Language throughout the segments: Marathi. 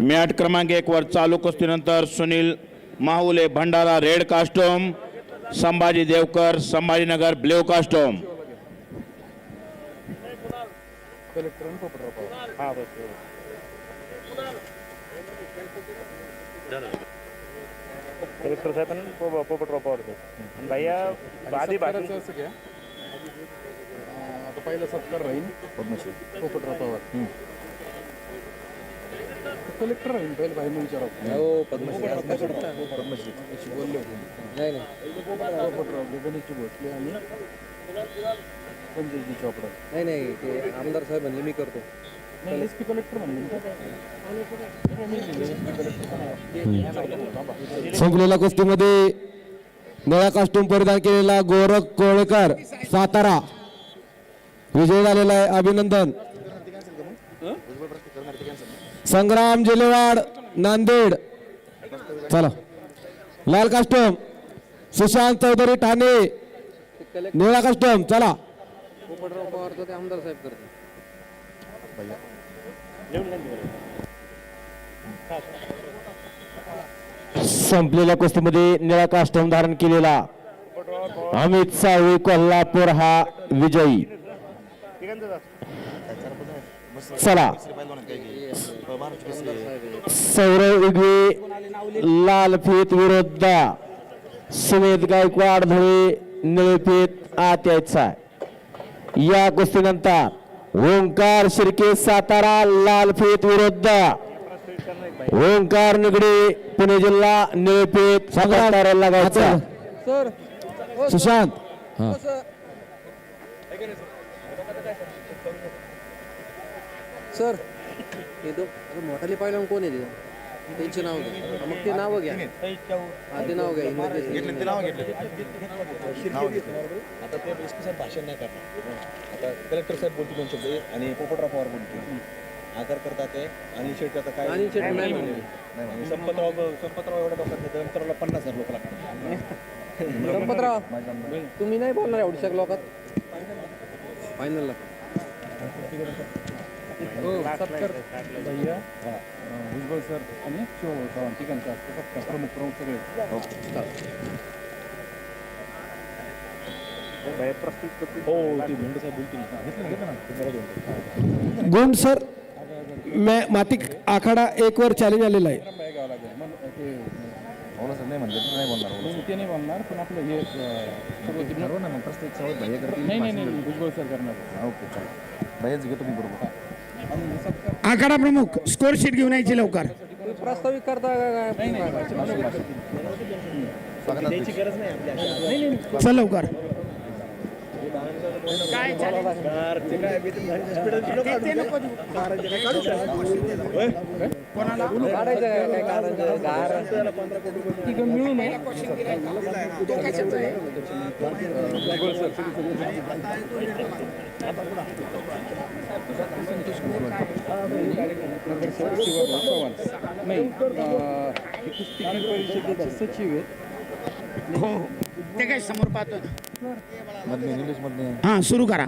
मॅट क्रमांक एक वर चालू कुस्तीनंतर Sunil Mahule Bhandara red costume Sambhaji Devkar Sambhajinagar blue costume collector साहेब आणि पो- पोपटराव पवार भैया आधी भाषण आता पहिला सत्कार राहील. पोपटराव पवार कलेक्टर राहील पहिले भाईने विचारा. अशी बोलले होते. पोपटराव गणेशजी भोसले आणि संजयजी चोपडा. नाही नाही ते आमदार साहेब म्हणले मी करतो. नाही एस पी कलेक्टर म्हणले. संपलेल्या कुस्तीमध्ये नव्या कास्टूम परिधान केलेला गोरख कोळेकर सातारा. विजय झालेला आहे अभिनंदन. संग्राम जेलेवाड नांदेड. चला. लाल कास्टम सुशांत चौधरी ठाणे. निळा कास्टम चला. आमदार साहेब संपलेल्या कुस्तीमध्ये निळा काष्टम धारण केलेला अमित साळवी कोल्हापूर हा विजयी. चला. सौरव उगवे लालफेत विरुद्ध. सुमेध गायकवाड धुळे निळफेत आत यायचा या कुस्तीनंतर ओंकार शिर्के सातारा लालफेत विरुद्ध. ओंकार निगडे पुणे जिल्हा सातारा लागायचा. सर. सुशांत. सर. हे दो अरे मोठाले पाहिलं कोण आहे तिथं? त्यांचे नाव घ्या. हा, मग ते नाव घ्या. हा ते नाव घ्या. इंग्रजी आता ते भाषण नाही करणार आता कलेक्टर साहेब बोलतील दोन शब्द आणि पोपटराव पवार बोलतील. आदर करतात ते आणि शेट आता काय आणि शेट नाही म्हणले नाही आणि संपतराव संपतराव एवढ्या लोकांना पन्नास हजार लोक लागतात. संपतराव तुम्ही नाही बोलणार एवढ्या लोकात? फायनलला हो सत्कार भैया अं, भुजबळ सर आणि शिवभाऊ चव्हाण तिघांचा असतो सत्कार प्रमुख प्रमुख सगळे. हो ते साहेब बोलतील घेतलं घेतलं ना ते सर. मॅ माती आखाडा एक वर चॅलेंज आलेला आहे नाही बोलणार नाही पण आपलं हे ना मग प्रत्येक नाही नाही नाही करणार ओके घेतो बरोबर आखाडा प्रमुख स्कोर शीट घेऊन यायची लवकर. प्रस्तावित प्रास्ताविक करता नाही चल लवकर. काय मिळून चव्हाण नाही हे परिषदेचे सचिव आहेत. हो. ते काय समोर पाहतो हा सुरू करा.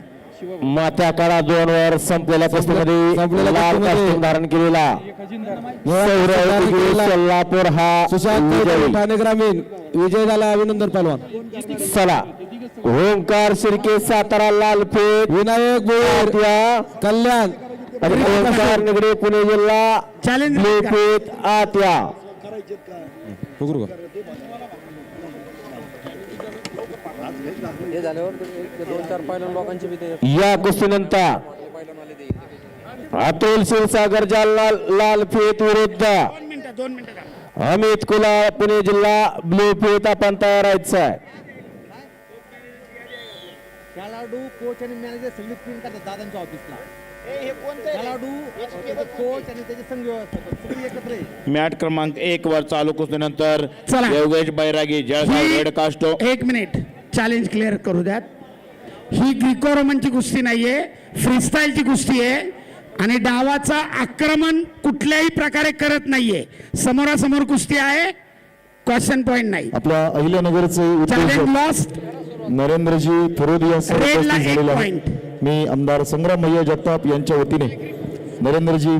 मात्या काळा दोन वर संपलेल्या कुस्तीमध्ये लाल धारण केलेला सोलापूर हा सुशांत ठाणे ग्रामीण विजय झाला अभिनंदन पहलवान. चला. ओंकार शिर्के सातारा लालपेठ विनायक बोर कल्याण. आणि ओंकार निगडे पुणे जिल्हा निळपेठ आत्या. हे झाल्यावर दोन चार लोकांची या कुस्तीनंतर अतुल क्षीरसागर जालना विरुद्ध. दोन मिनिटं थांबा. अमित कुला पुणे जिल्हा ब्लू पेठ आपण तयार आहे खेळाडू कोच आणि मॅनेजर सगळी प्रिंट करतात दादांच्या ऑफिसला खेळाडू कोच आणि त्याचे संघ व्यवस्थापक सगळी एकत्र आहे मॅट क्रमांक एक वर चालू कुस्तीनंतर चला. योगेश बैरागी जळगाव रेड कास्टोम एक मिनिट चॅलेंज क्लिअर करू द्यात. ही ग्रिको रोमनची कुस्ती नाहीये फ्रीस्टाईलची कुस्ती आहे आणि डावाचा आक्रमण कुठल्याही प्रकारे करत नाहीये. समोरासमोर कुस्ती आहे क्वेश्चन पॉइंट नाही. आपल्या अहिल्यानगरचे लॉस्ट नरेंद्रजी फिरोदी या सर्व रेडला उपस्थित एक झालेले पॉइंट आहेत मी आमदार संग्राम भैया जगताप यांच्या वतीने नरेंद्रजी